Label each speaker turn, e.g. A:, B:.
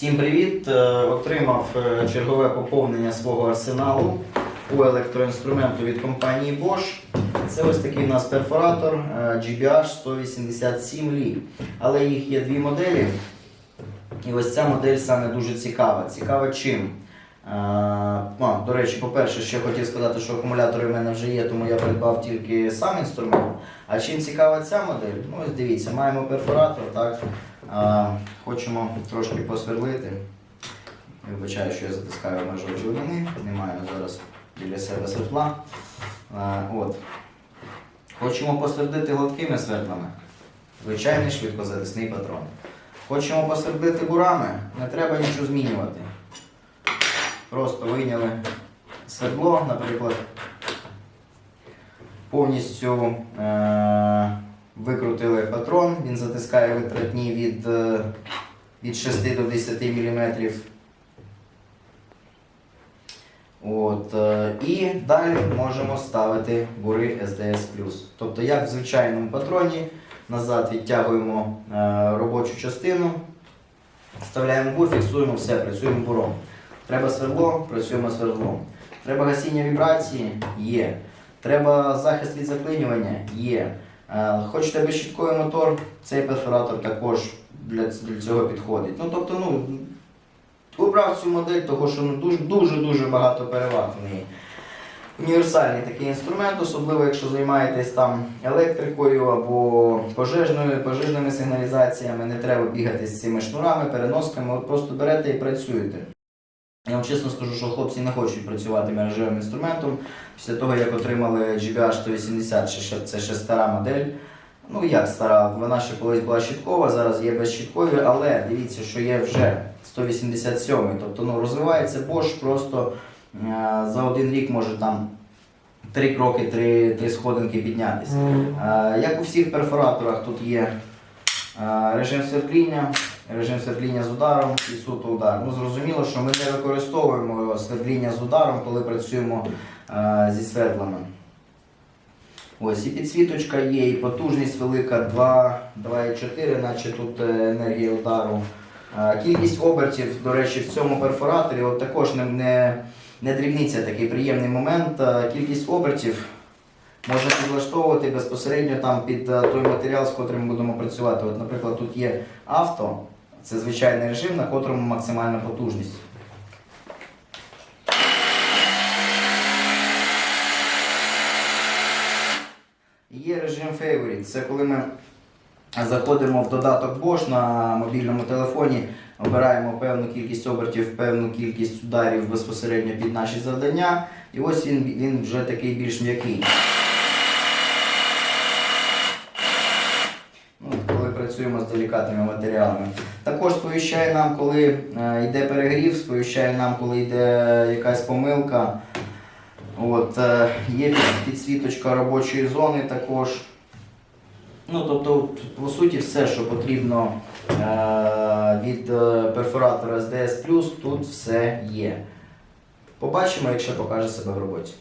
A: Всім привіт! Е, Отримав е, чергове поповнення свого арсеналу по електроінструменту від компанії Bosch. Це ось такий у нас перфоратор GBH 187 Li. Але їх є дві моделі. І ось ця модель саме дуже цікава. Цікава чим? Е, а, до речі, по-перше, ще хотів сказати, що акумулятори в мене вже є, тому я придбав тільки сам інструмент. А чим цікава ця модель? Ну ось дивіться, маємо перфоратор, так. Хочемо трошки посверлити. Вибачаю, що я затискаю межу живлини, не зараз біля себе свердла. От. Хочемо посвердити гладкими свердлами. Звичайний швидкозатисний патрон. Хочемо посвердити бурами, не треба нічого змінювати. Просто вийняли свердло, наприклад, повністю е- викрутили патрон, він затискає витратні від, е, від 6 до 10 мм. От, е, і далі можемо ставити бури SDS. Тобто, як в звичайному патроні, назад відтягуємо е, робочу частину, вставляємо бур, фіксуємо все, працюємо буром. Треба свердло, працюємо свердлом. Треба гасіння вібрації є. Треба захист від заклинювання є. Е, Хочете безщітковий мотор, цей перфоратор також для, цього підходить. Ну, тобто, ну, обрав цю модель, тому що ну, дуже, дуже дуже багато переваг в неї. Універсальний такий інструмент, особливо якщо займаєтесь там електрикою або пожежною, пожежними сигналізаціями, не треба бігати з цими шнурами, переносками, просто берете і працюєте. Я вам чесно скажу, що хлопці не хочуть працювати мережевим інструментом. Після того, як отримали GBH 180, ще- ще- це ще стара модель. Ну як стара, вона ще колись була щиткова, зараз є безщіткові, але дивіться, що є вже 187 Тобто ну, розвивається Bosch просто е, за один рік може там три кроки, три, три сходинки піднятися. Е, Як у всіх перфораторах, тут є е, режим свердління, режим свердління з ударом і суто удар. Ну, зрозуміло, що ми не використовуємо свердління з ударом, коли працюємо е, зі свердлами. Ось і підсвіточка є, і потужність велика 2, 2,4, наче тут е, енергія удару. Е, Кількість обертів, до речі, в цьому перфораторі от також не, не, не дрібниця, такий приємний момент. Е, Кількість обертів можна підлаштовувати безпосередньо там під той матеріал, з котрим ми будемо працювати. От, наприклад, тут є авто, це звичайний режим, на котрому максимальна потужність. Є режим Favorite. Це коли ми заходимо в додаток Bosch на мобільному телефоні, обираємо певну кількість обертів, певну кількість ударів безпосередньо під наші завдання. І ось він, він вже такий більш м'який. Ну, коли працюємо з делікатними матеріалами. Також сповіщає нам, коли е, йде перегрів, сповіщає нам, коли йде якась помилка. От, е, є підсвіточка робочої зони також. Ну, тобто, по суті, все, що потрібно е, від перфоратора SDS, тут все є. Побачимо, якщо покаже себе в роботі.